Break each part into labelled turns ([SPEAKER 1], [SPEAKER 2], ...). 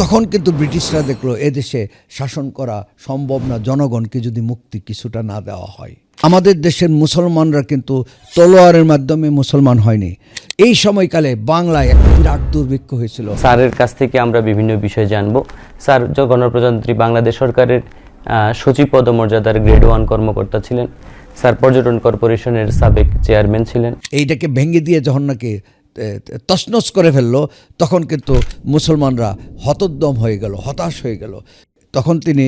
[SPEAKER 1] তখন কিন্তু ব্রিটিশরা দেখল এদেশে শাসন করা সম্ভব না জনগণকে যদি মুক্তি কিছুটা না দেওয়া হয়। আমাদের দেশের মুসলমানরা কিন্তু তলোয়ারের মাধ্যমে মুসলমান হয়নি। এই সময়কালে বাংলায় এক বিরাট দুর্ভিক্ষ হয়েছিল।
[SPEAKER 2] স্যারের কাছ থেকে আমরা বিভিন্ন বিষয় জানব। স্যার গণপ্রজাতন্ত্রী বাংলাদেশ সরকারের সচিব পদমর্যাদার গ্রেড ওয়ান কর্মকর্তা ছিলেন। স্যার পর্যটন কর্পোরেশনের সাবেক চেয়ারম্যান ছিলেন।
[SPEAKER 1] এইটাকে ভেঙে দিয়ে যখন নাকি তছনছ করে ফেলল, তখন কিন্তু মুসলমানরা হতোদ্যম হয়ে গেল, হতাশ হয়ে গেল। তখন তিনি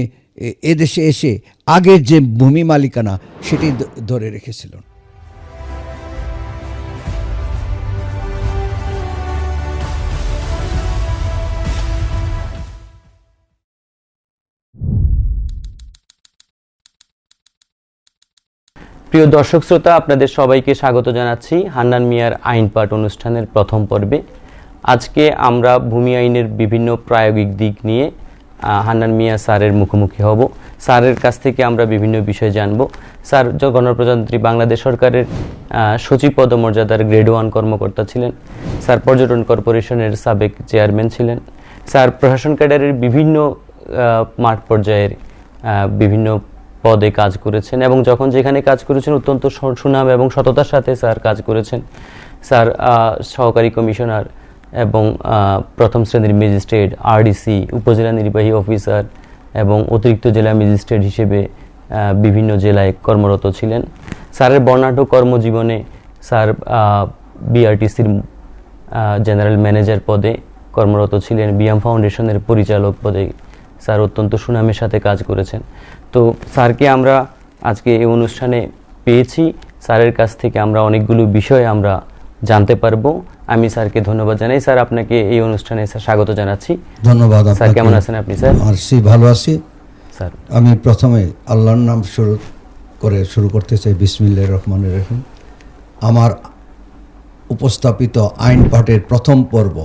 [SPEAKER 1] এদেশে এসে আগের যে ভূমি মালিকানা, সেটি ধরে রেখেছিলেন।
[SPEAKER 2] প্রিয় দর্শক শ্রোতা, আপনাদের সবাইকে স্বাগত জানাচ্ছি হান্নান মিয়ার আইন পাঠ অনুষ্ঠানের প্রথম পর্বে। আজকে আমরা ভূমি আইনের বিভিন্ন প্রায়োগিক দিক নিয়ে হান্নান মিয়া স্যারের মুখোমুখি হব। স্যারের কাছ থেকে আমরা বিভিন্ন বিষয় জানব। স্যার গণপ্রজাতন্ত্রী বাংলাদেশ সরকারের সচিব পদমর্যাদার গ্রেড ওয়ান কর্মকর্তা ছিলেন। স্যার পর্যটন কর্পোরেশনের সাবেক চেয়ারম্যান ছিলেন। স্যার প্রশাসন ক্যাডারের বিভিন্ন মাঠ পর্যায়ের বিভিন্ন পদে কাজ করেছেন এবং যখন যেখানে কাজ করেছেন অত্যন্ত সুনাম এবং সততার সাথে স্যার কাজ করেছেন। স্যার সহকারী কমিশনার এবং প্রথম শ্রেণির ম্যাজিস্ট্রেট, আরডিসি, উপজেলা নির্বাহী অফিসার এবং অতিরিক্ত জেলা ম্যাজিস্ট্রেট হিসেবে বিভিন্ন জেলায় কর্মরত ছিলেন। স্যারের বর্ণাঢ্য কর্মজীবনে স্যার বিআরটিসির জেনারেল ম্যানেজার পদে কর্মরত ছিলেন, বিএম ফাউন্ডেশনের পরিচালক পদে স্যার অত্যন্ত সুনামের সাথে কাজ করেছেন। তো স্যারকে আমরা আজকে এই অনুষ্ঠানে পেয়েছি। স্যারের কাছ থেকে আমরা অনেকগুলো বিষয় আমরা জানতে পারব। আমি স্যারকে ধন্যবাদ জানাই। স্যার আপনাকে এই অনুষ্ঠানে স্যার স্বাগত জানাচ্ছি।
[SPEAKER 1] ধন্যবাদ
[SPEAKER 2] স্যার কেমন আছেন আপনি স্যার?
[SPEAKER 1] আছি ভালো আছি?
[SPEAKER 2] স্যার।
[SPEAKER 1] আমি প্রথমে আল্লাহর নাম শুরু করে শুরু করতে চাই। বিসমিল্লাহ রহমানের রহিম। আমার উপস্থাপিত আইন পাঠের প্রথম পর্ব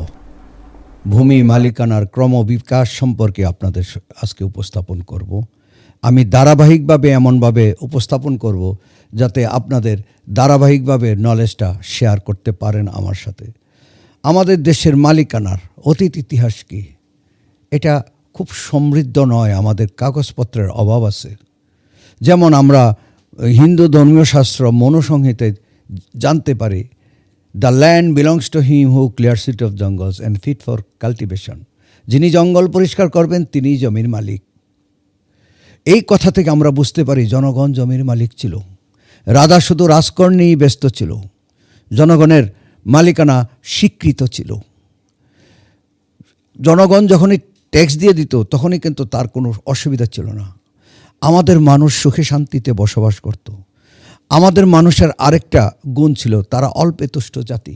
[SPEAKER 1] ভূমি মালিকানার ক্রমবিকাশ সম্পর্কে আপনাদের আজকে উপস্থাপন করব। আমি ধারাবাহিকভাবে এমনভাবে উপস্থাপন করব যাতে আপনাদের ধারাবাহিকভাবে নলেজটা শেয়ার করতে পারেন আমার সাথে। আমাদের দেশের মালিকানার অতীত ইতিহাস কী? এটা খুব সমৃদ্ধ নয়, আমাদের কাগজপত্রের অভাব আছে। যেমন আমরা হিন্দু ধর্মীয় শাস্ত্র মনুসংহিতে জানতে পারি the land belongs to him who clears it of jungles and fit for cultivation যিনি জঙ্গল পরিষ্কার করবেন, তিনিই জমির মালিক। এই কথা থেকে আমরা বুঝতে পারি জনগণ জমির মালিক ছিল। রাজা শুধু রাজকর নিয়েই ব্যস্ত ছিল। জনগণের মালিকানা স্বীকৃত ছিল। জনগণ যখনই ট্যাক্স দিয়ে দিত, তখনই কিন্তু তার কোনো অসুবিধা ছিল না। আমাদের মানুষ সুখে শান্তিতে বসবাস করত। আমাদের মানুষের আরেকটা গুণ ছিল, তারা অল্পে তুষ্ট জাতি।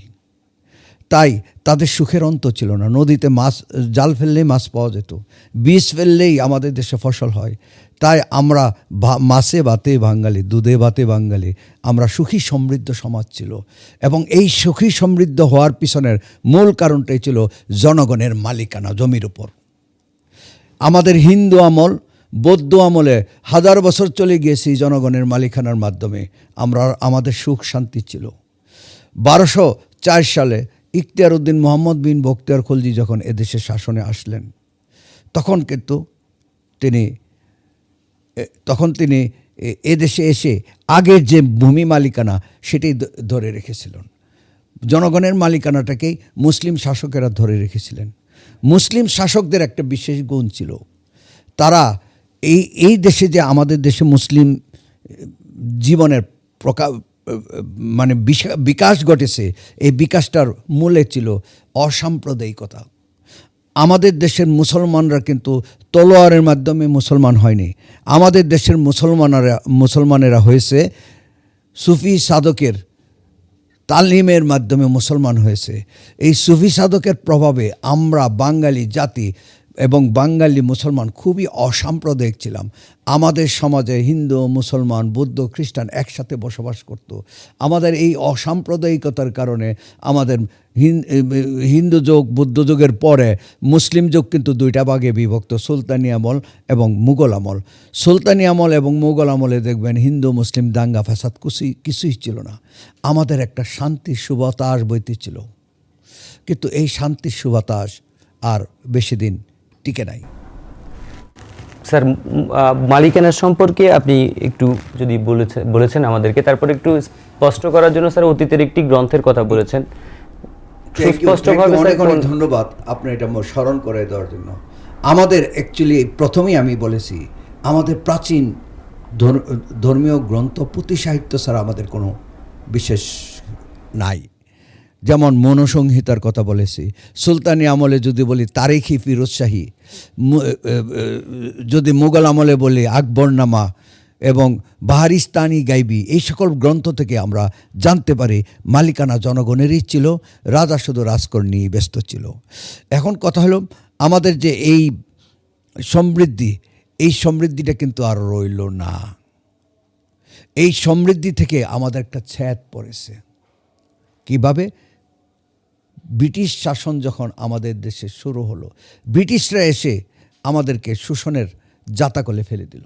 [SPEAKER 1] তাই তাদের সুখের অন্ত ছিল না। নদীতে মাছ, জাল ফেললেই মাছ পাওয়া যেত, বীজ ফেললেই আমাদের দেশে ফসল হয়। তাই আমরা মাছে বাতে বাঙালি, দুধে বাতে বাঙালি, আমরা সুখী সমৃদ্ধ সমাজ ছিল। এবং এই সুখী সমৃদ্ধ হওয়ার পিছনের মূল কারণটাই ছিল জনগণের মালিকানা, জমির উপর। আমাদের হিন্দু আমল বৌদ্ধ আমলে হাজার বছর চলে গিয়েছি জনগণের মালিকানার মাধ্যমে। আমরা, আমাদের সুখ শান্তি ছিল। বারোশো চার সালে ইখতিয়ার উদ্দিন মোহাম্মদ বিন বখতিয়ার খলজি যখন এদেশে শাসনে আসলেন, তখন কিন্তু তিনি তখন তিনি এদেশে এসে আগের যে ভূমি মালিকানা সেটি ধরে রেখেছিলেন। জনগণের মালিকানাটাকেই মুসলিম শাসকেরা ধরে রেখেছিলেন। মুসলিম শাসকদের একটা বিশেষ গুণ ছিল। তারা এই এই দেশে যে আমাদের দেশে মুসলিম, জীবনের প্রকা মানে বিকাশ ঘটেছে, এই বিকাশটার মূলে ছিল অসাম্প্রদায়িকতা। আমাদের দেশের মুসলমানরা কিন্তু তলোয়ারের মাধ্যমে মুসলমান হয়নি। আমাদের দেশের মুসলমানরা, মুসলমানেরা হয়েছে সুফি সাধকের তালিমের মাধ্যমে মুসলমান হয়েছে। এই সুফি সাধকের প্রভাবে আমরা বাঙালি জাতি এবং বাঙালি মুসলমান খুবই অসাম্প্রদায়িক ছিলাম। আমাদের সমাজে হিন্দু, মুসলমান, বৌদ্ধ, খ্রিস্টান একসাথে বসবাস করত। আমাদের এই অসাম্প্রদায়িকতার কারণে আমাদের হিন- হিন্দু যুগ, বৌদ্ধ যুগের পরে মুসলিম যুগ কিন্তু দুইটা ভাগে বিভক্ত, সুলতানি আমল এবং মুঘল আমল। সুলতানি আমল এবং মুঘল আমলে দেখবেন হিন্দু, মুসলিম দাঙ্গা ফাসাদ কিছুই কিছুই ছিল না। আমাদের একটা শান্তির সুবাতাস বইতে ছিল। কিন্তু এই শান্তির সুবাতাস আর বেশি দিন টিকে নাই।
[SPEAKER 2] স্যার মালিকানা সম্পর্কে আপনি একটু যদি বলেছেন বলেছেন আমাদেরকে তারপর একটু স্পষ্ট করার জন্য স্যার অতীতের একটি গ্রন্থের কথা বলেছেন। সুস্পষ্টভাবে
[SPEAKER 1] অনেক অনেক ধন্যবাদ আপনি এটা স্মরণ করে দেওয়ার জন্য। আমাদের অ্যাকচুয়ালি প্রথমেই আমি বলেছি আমাদের প্রাচীন ধর- ধর্মীয় গ্রন্থ পুঁথি সাহিত্য ছাড়া আমাদের কোনো বিশেষ নাই। যেমন মনসংহিতার কথা বলেছি। সুলতানি আমলে যদি বলি তারিখি ফিরোজ শাহী, মু- এ- এ- এ- যদি মুঘল আমলে বলি আকবরনামা এবং বাহারিস্তানি গাইবি, এই সকল গ্রন্থ থেকে আমরা জানতে পারি মালিকানা জনগণেরই ছিল, রাজা শুধু রাজকর নিয়ে ব্যস্ত ছিল। এখন কথা হলো আমাদের যে এই সমৃদ্ধি, এই সমৃদ্ধিটা কিন্তু আর রইল না। এই সমৃদ্ধি থেকে আমাদের একটা ছ্যাদ পড়েছে। কীভাবে? ব্রিটিশ শাসন যখন আমাদের দেশে শুরু হলো, ব্রিটিশরা এসে আমাদেরকে শোষণের জাতাকলে ফেলে দিল।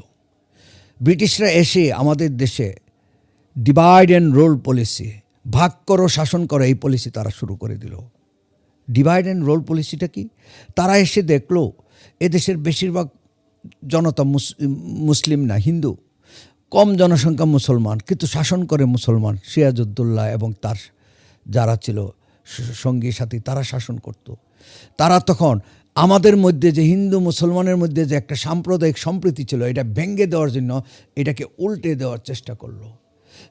[SPEAKER 1] ব্রিটিশরা এসে আমাদের দেশে ডিভাইড অ্যান্ড রোল পলিসি ভাগ করো, শাসন করো, এই পলিসি তারা শুরু করে দিল। ডিভাইড অ্যান্ড রোল পলিসিটা কি? তারা এসে দেখল, এদেশের বেশিরভাগ জনতা মুস- মুসলিম না, হিন্দু। কম জনসংখ্যা মুসলমান, কিন্তু শাসন করে মুসলমান সিরাজউদ্দৌল্লা এবং তার যারা ছিল সঙ্গী সাথী তারা শাসন করত। তারা তখন আমাদের মধ্যে যে হিন্দু মুসলমানের মধ্যে যে একটা সাম্প্রদায়িক সম্প্রীতি ছিল, এটা ভেঙে দেওয়ার জন্য এটাকে উল্টে দেওয়ার চেষ্টা করল।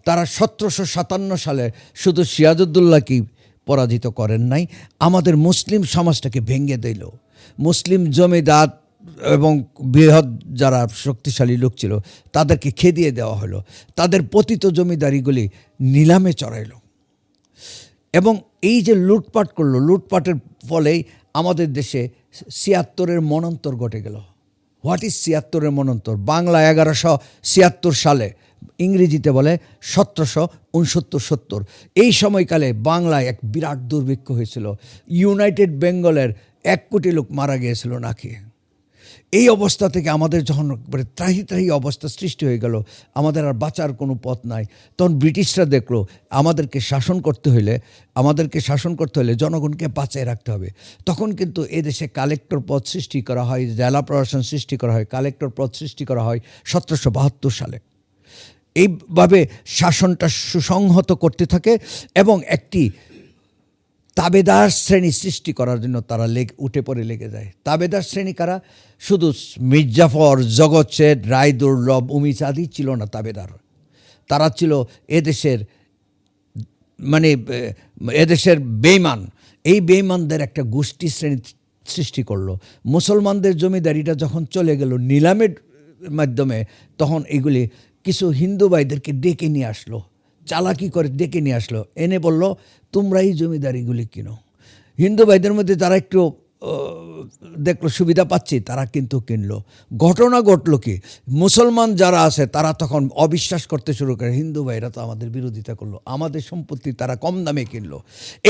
[SPEAKER 1] তারা সতেরোশো সাতান্ন সালে শুধু সিরাজউদ্দৌল্লাকে পরাজিত করেন নাই, আমাদের মুসলিম সমাজটাকে ভেঙে দিল। মুসলিম জমিদার এবং বৃহৎ যারা শক্তিশালী লোক ছিল, তাদেরকে খেদিয়ে দেওয়া হলো। তাদের পতিত জমিদারিগুলি নিলামে চড়াইলো। এবং এই যে লুটপাট করল, লুটপাটের ফলেই আমাদের দেশে ছিয়াত্তরের মনন্তর ঘটে গেল। হোয়াট ইজ ছিয়াত্তরের মনন্তর? বাংলা এগারোশো ছিয়াত্তর সালে, ইংরেজিতে বলে সতেরোশো উনসত্তর সত্তর। এই সময়কালে বাংলায় এক বিরাট দুর্ভিক্ষ হয়েছিল। ইউনাইটেড বেঙ্গলের এক কোটি লোক মারা গিয়েছিল নাকি? এই অবস্থা থেকে আমাদের যখন একবারে ত্রাহি ত্রাহি অবস্থা সৃষ্টি হয়ে গেল, আমাদের আর বাঁচার কোনো পথ নাই। তখন ব্রিটিশরা দেখল, আমাদেরকে শাসন করতে হলে আমাদেরকে শাসন করতে হলে জনগণকে বাঁচায় রাখতে হবে। তখন কিন্তু এদেশে কালেক্টর পদ সৃষ্টি করা হয়, জেলা প্রশাসন সৃষ্টি করা হয় কালেক্টর পদ সৃষ্টি করা হয় সতেরোশো বাহাত্তর সালে। এইভাবে শাসনটা সুসংহত করতে থাকে এবং একটি তাবেদার শ্রেণি সৃষ্টি করার জন্য তারা লেগে, উঠে পড়ে লেগে যায়। তাবেদার শ্রেণি কারা? শুধু মির্জাফর জগৎ শেঠ রায় দুর্লভ উমিচাঁদি ছিল না তাবেদার। তারা ছিল এদেশের মানে এদেশের বেইমান এই বেইমানদের একটা গোষ্ঠী শ্রেণি সৃষ্টি করল। মুসলমানদের জমিদারিটা যখন চলে গেল নিলামের মাধ্যমে, তখন এগুলি কিছু হিন্দু ভাইদেরকে ডেকে নিয়ে আসলো। চালাকি করে ডেকে নিয়ে আসলো। এনে বলল, তোমরা এই জমিদারিগুলি কিনো। হিন্দু ভাইদের মধ্যে যারা একটু দেখল সুবিধা পাচ্ছি, তারা কিন্তু কিনলো। ঘটনা ঘটলো কি? মুসলমান যারা আছে, তারা তখন অবিশ্বাস করতে শুরু করে, হিন্দু ভাইরা তো আমাদের বিরোধিতা করল, আমাদের সম্পত্তি তারা কম দামে কিনলো।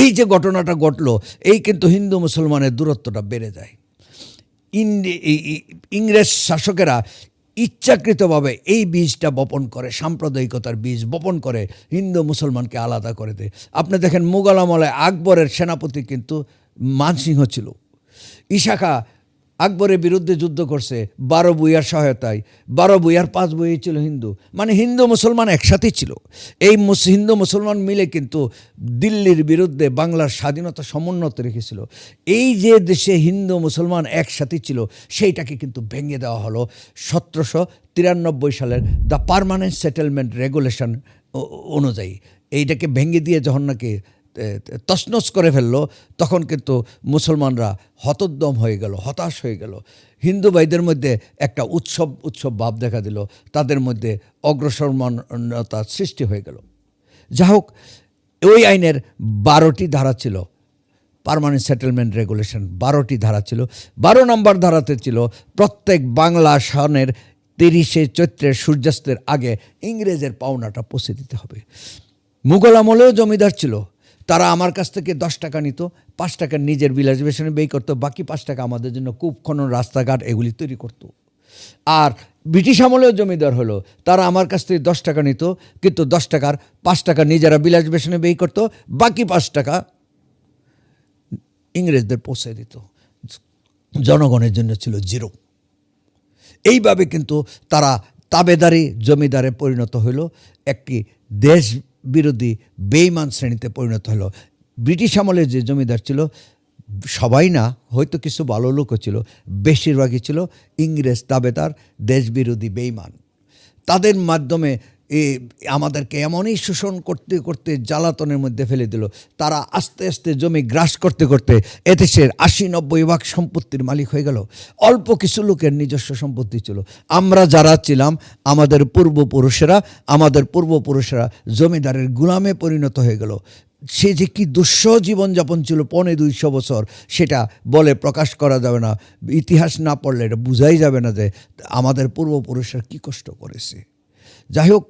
[SPEAKER 1] এই যে ঘটনাটা ঘটলো, এই কিন্তু হিন্দু মুসলমানের দূরত্বটা বেড়ে যায়। ইংরেজ শাসকেরা ইচ্ছাকৃতভাবে এই বীজটা বপন করে, সাম্প্রদায়িকতার বীজ বপন করে, হিন্দু মুসলমানকে আলাদা করে দেয়। আপনি দেখেন মুঘল আমলে আকবরের সেনাপতি কিন্তু মানসিংহ ছিল। ইশাখা আকবরের বিরুদ্ধে যুদ্ধ করছে, বারো বুইয়ার সহায়তায়। বারো বুইয়ার পাঁচ বই ছিল হিন্দু। মানে হিন্দু মুসলমান একসাথেই ছিল। এই হিন্দু মুসলমান মিলে কিন্তু দিল্লির বিরুদ্ধে বাংলার স্বাধীনতা সমুন্নত রেখেছিল। এই যে দেশে হিন্দু মুসলমান একসাথে ছিল, সেইটাকে কিন্তু ভেঙে দেওয়া হলো। সতেরোশো তিরানব্বই সালের দ্য পারমানেন্ট সেটেলমেন্ট রেগুলেশন অনুযায়ী। এইটাকে ভেঙে দিয়ে যখন নাকি তছনছ করে ফেলল, তখন কিন্তু মুসলমানরা হতোদ্যম হয়ে গেল, হতাশ হয়ে গেল। হিন্দু ভাইদের মধ্যে একটা উৎসব উৎসব ভাব দেখা দিল, তাদের মধ্যে অগ্রসরমানতা সৃষ্টি হয়ে গেল। যা হোক, ওই আইনের বারোটি ধারা ছিল পার্মানেন্ট সেটেলমেন্ট রেগুলেশন বারোটি ধারা ছিল, বারো নম্বর ধারাতে ছিল, প্রত্যেক বাংলা সনের তিরিশে চৈত্রের সূর্যাস্তের আগে ইংরেজের পাওনাটা পৌঁছে দিতে হবে। মুঘল আমলেও জমিদার ছিল তারা আমার কাছ থেকে দশ টাকা নিত, পাঁচ টাকা নিজের বিলাস বেসনে ব্যয় করতো, বাকি পাঁচ টাকা আমাদের জন্য কূপ, খনন, রাস্তাঘাট এগুলি তৈরি করতো। আর ব্রিটিশ আমলেও জমিদার হলো, তারা আমার কাছ থেকে দশ টাকা নিত, কিন্তু দশ টাকার পাঁচ টাকা নিজেরা বিলাস বেসনে ব্যয় করতো, বাকি পাঁচ টাকা ইংরেজদের পৌঁছে দিত। জনগণের জন্য ছিল জিরো। এইভাবে কিন্তু তারা তাবেদারি জমিদারে পরিণত হলো। একটি দেশ বিরোধী বেইমান শ্রেণীতে পরিণত হলো। ব্রিটিশ আমলের যে জমিদার ছিল, সবাই না, হয়তো কিছু ভালো লোকও ছিল, বেশিরভাগই ছিল ইংরেজ তাবেদার, দেশবিরোধী বেইমান তাদের মাধ্যমে আমাদেরকে এমনই শোষণ করতে করতে জ্বালাতনের মধ্যে ফেলে দিল। তারা আস্তে আস্তে জমি গ্রাস করতে করতে এদেশের আশি নব্বই ভাগ সম্পত্তির মালিক হয়ে গেল। অল্প কিছু লোকের নিজস্ব সম্পত্তি ছিল। আমরা যারা ছিলাম, আমাদের পূর্বপুরুষেরা আমাদের পূর্বপুরুষেরা জমিদারের গুলামে পরিণত হয়ে গেল। সে যে কি দুঃস জীবনযাপন ছিল পনে দুইশো বছর, সেটা বলে প্রকাশ করা যাবে না। ইতিহাস না পড়লে এটা বোঝাই যাবে না যে আমাদের পূর্বপুরুষরা কি কষ্ট করেছে। যাই হোক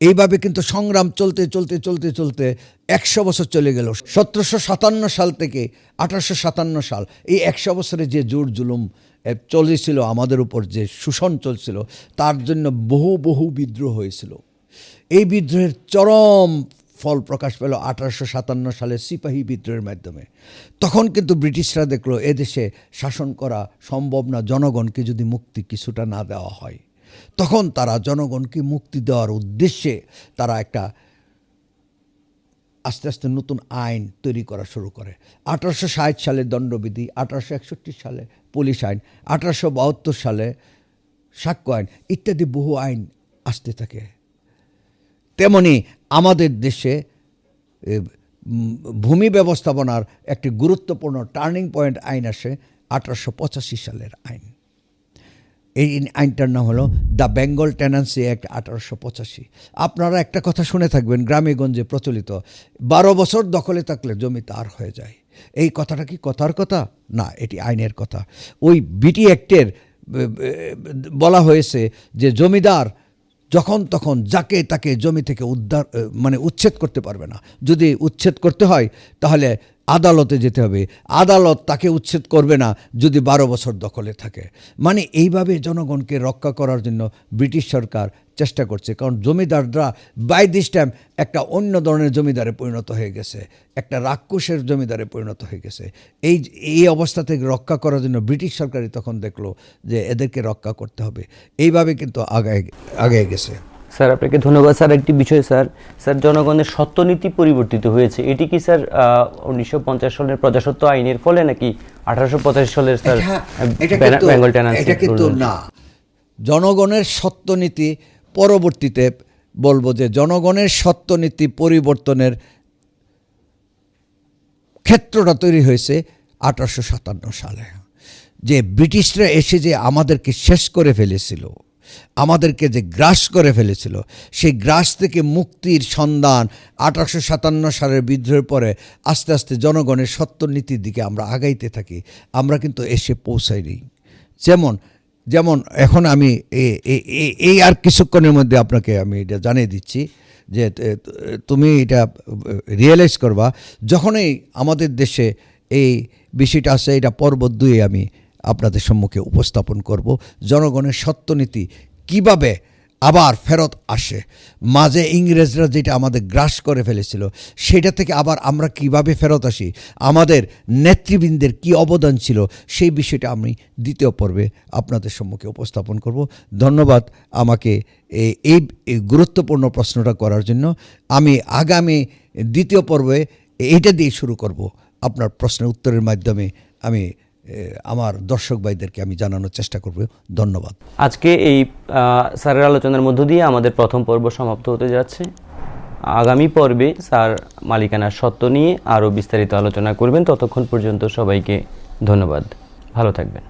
[SPEAKER 1] এইভাবে কিন্তু সংগ্রাম চলতে চলতে চলতে চলতে একশো বছর চলে গেল। সতেরোশো সাতান্ন সাল থেকে আঠারোশো সাতান্ন সাল, এই একশো বছরে যে জোর জুলুম চলেছিল, আমাদের উপর যে শোষণ চলছিল, তার জন্য বহু বহু বিদ্রোহ হয়েছিল। এই বিদ্রোহের চরম ফল প্রকাশ পেল আঠারোশো সাতান্ন সালে সিপাহী বিদ্রোহের মাধ্যমে। তখন কিন্তু ব্রিটিশরা দেখল, এদেশে শাসন করা সম্ভব না, জনগণকে যদি মুক্তি কিছুটা না দেওয়া হয়। তখন তারা জনগণকে মুক্তি দেওয়ার উদ্দেশ্যে তারা একটা আস্তে আস্তে নতুন আইন তৈরি করা শুরু করে। আঠারোশো ষাট সালে দণ্ডবিধি, আঠারোশো একষট্টি সালে পুলিশ আইন, আঠারোশো বাহাত্তর সালে সাক্ষ্য আইন ইত্যাদি বহু আইন আসতে থাকে। তেমনি আমাদের দেশে ভূমি ব্যবস্থাপনার একটি গুরুত্বপূর্ণ টার্নিং পয়েন্ট আইন আসে আঠারোশো পঁচাশি সালের আইন। এই আইনটার নাম হলো দ্য বেঙ্গল টেনান্সি অ্যাক্ট আঠারোশো পঁচাশি। আপনারা একটা কথা শুনে থাকবেন গ্রামে গঞ্জে প্রচলিত। বারো বছর দখলে থাকলে জমি তার হয়ে যায়। এই কথাটা কি কথার কথা? না, এটি আইনের কথা। ওই বিটি অ্যাক্টের বলা হয়েছে যে জমিদার যখন তখন যাকে তাকে জমি থেকে উদ্ধার মানে উচ্ছেদ করতে পারবে না। যদি উচ্ছেদ করতে হয়, তাহলে আদালতে যেতে হবে। আদালত তাকে উচ্ছেদ করবে না যদি বারো বছর দখলে থাকে। মানে এইভাবে জনগণকে রক্ষা করার জন্য ব্রিটিশ সরকার চেষ্টা করছে। কারণ জমিদাররা বাই দিস টাইম একটা অন্য ধরনের জমিদারে পরিণত হয়ে গেছে। একটা রাক্ষসের জমিদারে পরিণত হয়ে গেছে। এই এই অবস্থা থেকে রক্ষা করার জন্য ব্রিটিশ সরকারই তখন দেখল যে এদেরকে রক্ষা করতে হবে। এইভাবে কিন্তু আগায় আগায় গেছে।
[SPEAKER 2] স্যার আপনাকে ধন্যবাদ। স্যার একটি বিষয় স্যার। স্যার জনগণের সত্যনীতি পরিবর্তিত হয়েছে। এটি কি স্যার উনিশশো পঞ্চাশ সালের প্রজাসত্ব আইনের ফলে নাকি আঠারোশো পঁচাশি সালের স্যার
[SPEAKER 1] কিন্তু-
[SPEAKER 2] বেঙ্গল
[SPEAKER 1] এটা কিন্তু না। জনগণের সত্যনীতি পরবর্তীতে বলব যে জনগণের সত্যনীতি পরিবর্তনের ক্ষেত্রটা তৈরি হয়েছে আঠারোশো সাতান্ন সালে। যে ব্রিটিশরা এসে যে আমাদেরকে শেষ করে ফেলেছিল আমাদেরকে যে গ্রাস করে ফেলেছিল, সেই গ্রাস থেকে মুক্তির সন্ধান আঠারোশো সাতান্ন সালের বিদ্রোহের পরে আস্তে আস্তে জনগণের সত্যনীতির দিকে আমরা আগাইতে থাকি, আমরা কিন্তু এসে পৌঁছাইনি যেমন যেমন এখন আমি এই আর কিছুক্ষণের মধ্যে আপনাকে আমি এটা জানিয়ে দিচ্ছি যে তুমি এটা রিয়েলাইজ করবা, যখনই আমাদের দেশে এই বিষয়টা আছে, এটা পর্ব দুয়ে আমি আপনাদের সম্মুখে উপস্থাপন করব। জনগণের সত্যনীতি কীভাবে আবার ফেরত আসে? মাঝে ইংরেজরা যেটা আমাদের গ্রাস করে ফেলেছিল, সেটা থেকে আবার আমরা কীভাবে ফেরত আসি? আমাদের নেতৃবৃন্দের কি অবদান ছিল? সেই বিষয়টা আমি দ্বিতীয় পর্বে আপনাদের সম্মুখে উপস্থাপন করব। ধন্যবাদ আমাকে এই গুরুত্বপূর্ণ প্রশ্নটা করার জন্য। আমি আগামী দ্বিতীয় পর্বে এইটা দিয়ে শুরু করব। আপনার প্রশ্নের উত্তরের মাধ্যমে আমি আমার দর্শক ভাইদেরকে আমি জানানোর চেষ্টা করব। ধন্যবাদ।
[SPEAKER 2] আজকে এই স্যারের আলোচনার মধ্য দিয়ে আমাদের প্রথম পর্ব সমাপ্ত হতে যাচ্ছে। আগামী পর্বে স্যার মালিকানার সত্ত্ব নিয়ে আরও বিস্তারিত আলোচনা করবেন। ততক্ষণ পর্যন্ত সবাইকে ধন্যবাদ। ভালো থাকবেন।